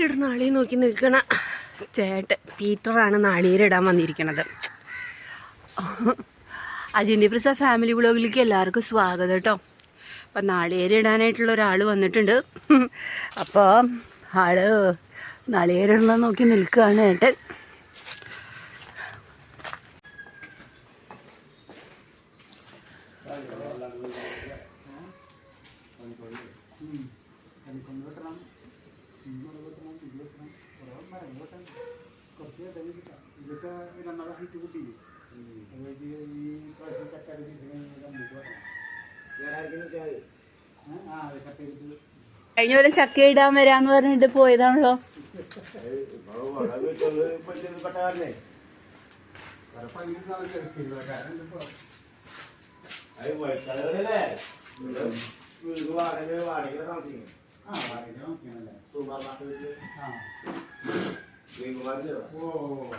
നാളികേരിടുന്ന നാളി നോക്കി നിൽക്കണ. ചേട്ടൻ പീറ്ററാണ് നാളികേരിടാൻ വന്നിരിക്കണത്. അജിന്തി പ്രസാദ് ഫാമിലി വ്ളോഗിലേക്ക് എല്ലാവർക്കും സ്വാഗതം കേട്ടോ. അപ്പം നാളികേരി ഇടാനായിട്ടുള്ള ഒരാൾ വന്നിട്ടുണ്ട്. അപ്പോൾ ആൾ നാളികേരിടണം നോക്കി നിൽക്കുകയാണ് ഏട്ടൻ. ഇതൊക്കെ രണ്ടാമത് ഹൈറ്റ് കൂട്ടിയില്ലേ ഈ പ്രാവശ്യം ആ ചെയ്തിട്ട് കഴിഞ്ഞ പോലെ ചക്ക ഇടാൻ വരാന്ന് പറഞ്ഞിട്ട് പോയതാണല്ലോ പതിനഞ്ച് Minggu aja. Oh,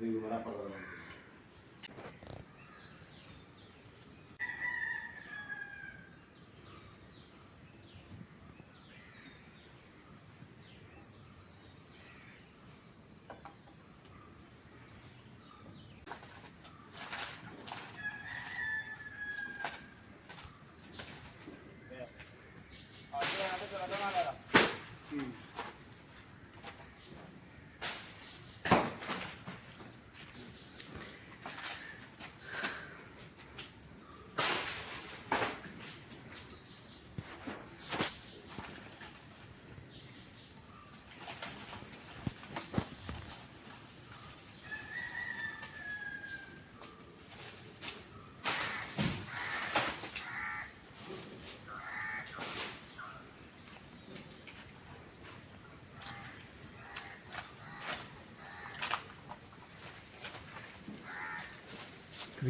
minggu mana pertama?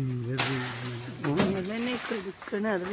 നോക്കിയാണല്ലേ ആ ഓ തന്നെ കൊടുക്കണ അത്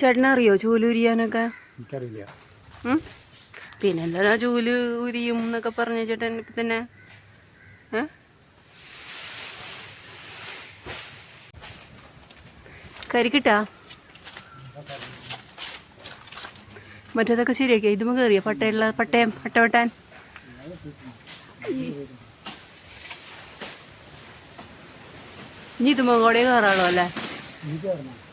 ചേട്ടനറിയോ ചൂലുരിയാനൊക്കെ എനിക്കറിയില്ല. പിന്നെ പിന്നെന്താ ചൂൽ ഉരിയും എന്നൊക്കെ പറഞ്ഞ ചേട്ടൻ ഇപ്പം തന്നെ? കരിക്കിട്ടാ മറ്റേതൊക്കെ ശരിയാക്കിയ? ഇതുമ്മ കയറിയ പട്ടയുള്ള പട്ടയം പട്ട വെട്ടാൻ? ഇനി ഇതുമ്മ കൂടെ കയറാളോ അല്ലേ?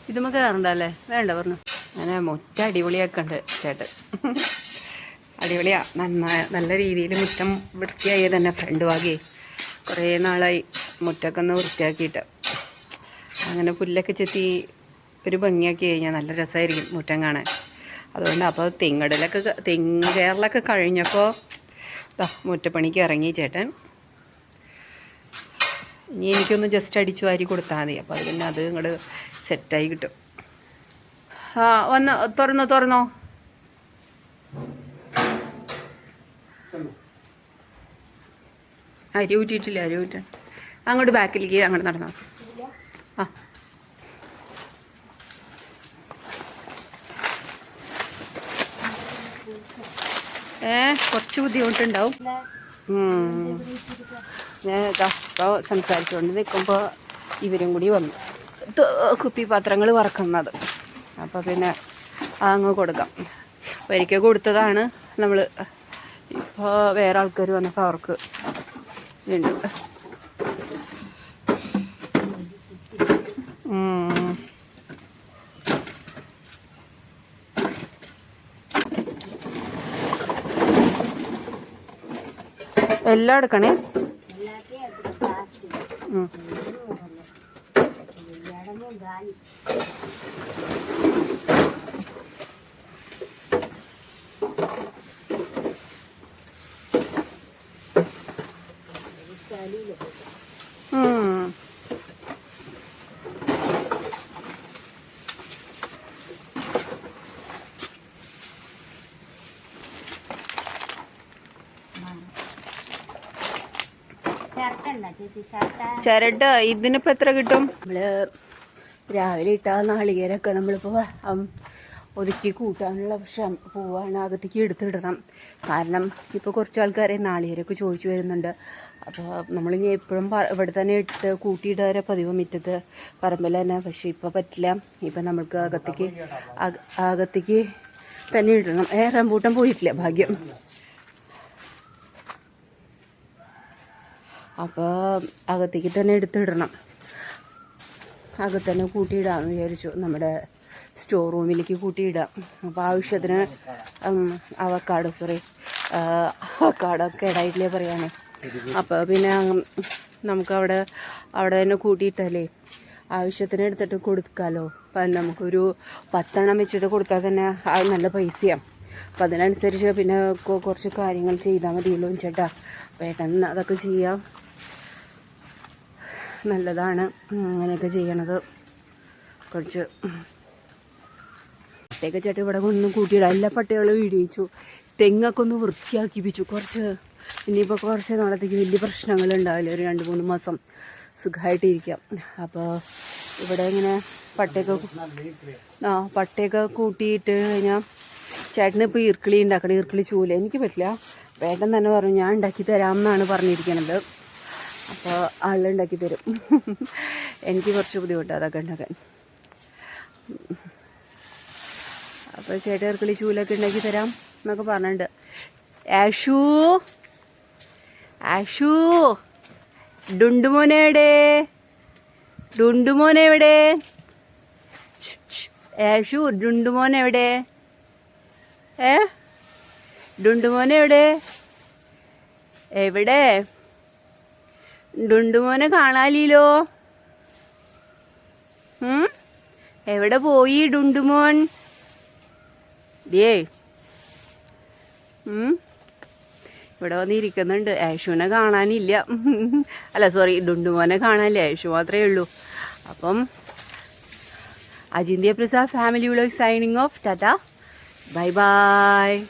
എനിക്ക് നമുക്ക് കയറണ്ടല്ലേ വേണ്ട പറഞ്ഞു. അങ്ങനെ മുറ്റ അടിപൊളിയാക്കണ്ട് ചേട്ടൻ. അടിപൊളിയാ. നന്നായ നല്ല രീതിയിൽ മുറ്റം വൃത്തിയായി തന്നെ ഫ്രണ്ട് വാങ്ങി കുറേ നാളായി മുറ്റൊക്കെ ഒന്ന് വൃത്തിയാക്കിയിട്ട്. അങ്ങനെ പുല്ലൊക്കെ ചെത്തി ഒരു ഭംഗിയാക്കി കഴിഞ്ഞാൽ നല്ല രസമായിരിക്കും മുറ്റം കാണാൻ. അതുകൊണ്ട് അപ്പോൾ തെങ്ങടലൊക്കെ തെങ്ങ് കയറലൊക്കെ കഴിഞ്ഞപ്പോൾ മുറ്റപ്പണിക്ക് ഇറങ്ങി ചേട്ടൻ. ഇനി എനിക്കൊന്ന് ജസ്റ്റ് അടിച്ചു വാരി കൊടുത്താൽ മതി. അപ്പോൾ അത് പിന്നെ അത് ഇങ്ങോട്ട് സെറ്റായി കിട്ടും. ആ വന്ന് തുറന്നോ തുറന്നോ. അരി ഊറ്റിയിട്ടില്ല അരി ഊറ്റ. അങ്ങോട്ട് ബാക്കിലേക്ക് അങ്ങോട്ട് നടന്നോ. ആ. ഏ കുറച്ച് ബുദ്ധിമുട്ടുണ്ടാവും. ഞാൻ സംസാരിച്ചുകൊണ്ട് നിൽക്കുമ്പോൾ ഇവരും കൂടി വന്നു. കുപ്പി പാത്രങ്ങൾ വറക്കുന്നത്. അപ്പോൾ പിന്നെ അങ്ങ് കൊടുക്കാം. ഒരിക്കൽ കൊടുത്തതാണ് നമ്മൾ ഇപ്പോൾ വേറെ ആൾക്കാർ വന്നപ്പോൾ അവർക്ക് വീണ്ടും. എല്ലാം എടുക്കണേ? ചേച്ചി? ഷർട്ട് ചിരട്ട ഇതിനിപ്പോൾ എത്ര കിട്ടും? നമ്മൾ രാവിലെ ഇട്ട നാളികേരൊക്കെ നമ്മളിപ്പോൾ ഒതുക്കി കൂട്ടാനുള്ള ശ്രമം പോവാണ് അകത്തേക്ക് എടുത്തിടണം. കാരണം ഇപ്പോൾ കുറച്ച് ആൾക്കാരെ നാളികേരൊക്കെ ചോദിച്ചു വരുന്നുണ്ട്. അപ്പോൾ നമ്മളിനി എപ്പോഴും ഇവിടെ തന്നെ ഇട്ട് കൂട്ടിയിടാറ് പതിവ് മുറ്റത്ത് പറമ്പിൽ തന്നെ. പക്ഷേ ഇപ്പോൾ പറ്റില്ല. ഇപ്പം നമ്മൾക്ക് അകത്തേക്ക് അകത്തേക്ക് തന്നെ ഇടണം. ഏ റംബൂട്ടം പോയിട്ടില്ല ഭാഗ്യം. അപ്പോൾ അകത്തേക്ക് തന്നെ എടുത്തിടണം. അകത്ത് തന്നെ കൂട്ടിയിടാമെന്ന് വിചാരിച്ചു. നമ്മുടെ സ്റ്റോർ റൂമിലേക്ക് കൂട്ടിയിടാം. അപ്പോൾ ആവശ്യത്തിന് അവക്കാട് സോറി അവക്കാടൊക്കെ കേടായിട്ടില്ലേ പറയാണ്. അപ്പോൾ പിന്നെ നമുക്കവിടെ നമുക്ക് അവിടെ തന്നെ കൂട്ടിയിട്ടാലേ ആവശ്യത്തിന് എടുത്തിട്ട് കൊടുക്കാമല്ലോ അപ്പം നമുക്കൊരു പത്തെണ്ണം വെച്ചിട്ട് കൊടുത്താൽ തന്നെ അത് നല്ല പൈസയാണ് അപ്പം അതിനനുസരിച്ച് പിന്നെ കുറച്ച് കാര്യങ്ങൾ ചെയ്താൽ മതിയല്ലോ ചേട്ടാ പെട്ടെന്ന് അതൊക്കെ ചെയ്യാം. നല്ലതാണ്. അങ്ങനെയൊക്കെ ചെയ്യണത്. കുറച്ച് പട്ടയൊക്കെ ചേട്ടൻ ഇവിടെ കൊണ്ടൊന്നും കൂട്ടിയിടാം എല്ലാ പട്ടകളും ഇടിയിച്ചു. തെങ്ങൊക്കെ ഒന്ന് വൃത്തിയാക്കിപ്പിച്ചു. കുറച്ച് ഇനിയിപ്പോൾ കുറച്ച് നാളത്തേക്ക് വലിയ പ്രശ്നങ്ങൾ ഉണ്ടാവില്ല ഒരു രണ്ട് മൂന്ന് മാസം സുഖമായിട്ടിരിക്കാം. അപ്പോൾ ഇവിടെ ഇങ്ങനെ പട്ടയൊക്കെ ആ പട്ടയൊക്കെ കൂട്ടിയിട്ട് കഴിഞ്ഞാൽ ചേട്ടന് ഇപ്പോൾ ഈർക്കിളി ഉണ്ടാക്കണം. ഈർക്കിളി ചൂല. എനിക്ക് പറ്റില്ല. വേട്ടൻ തന്നെ പറഞ്ഞു. ഞാൻ ഉണ്ടാക്കി തരാം എന്നാണ് പറഞ്ഞിരിക്കുന്നത് അപ്പോൾ ആളുണ്ടാക്കി തരും. എനിക്ക് കുറച്ച് ബുദ്ധിമുട്ടാണ് അതൊക്കെ ഉണ്ടാക്കാൻ. അപ്പോൾ ചേട്ടൻ ഈർക്കിളി ചൂലൊക്കെ ഉണ്ടാക്കി തരാം എന്നൊക്കെ പറഞ്ഞിട്ടുണ്ട്. ആഷു ആഷു ഡുണ്ടുമോനെവിടെ ഡുണ്ടുമോനെ എവിടെ? ഛ്. ആഷു ഡുണ്ടുമോൻ എവിടെ? ഏ? ഡുണ്ടുമോൻ എവിടെ? എവിടെ? ഡുണ്ടുമോനെ കാണാലില്ലോ? എവിടെ പോയി ഡുണ്ടുമോൻ? ദേ? ഇവിടെ വന്നിരിക്കുന്നുണ്ട്. യേശുവിനെ കാണാനില്ല. അല്ല സോറി ഡുണ്ടുമോനെ കാണാനില്ല. ആഷു മാത്രമേ ഉള്ളൂ. അപ്പം അജിന്ത്യ Prasad family vlog signing off tata. Bye bye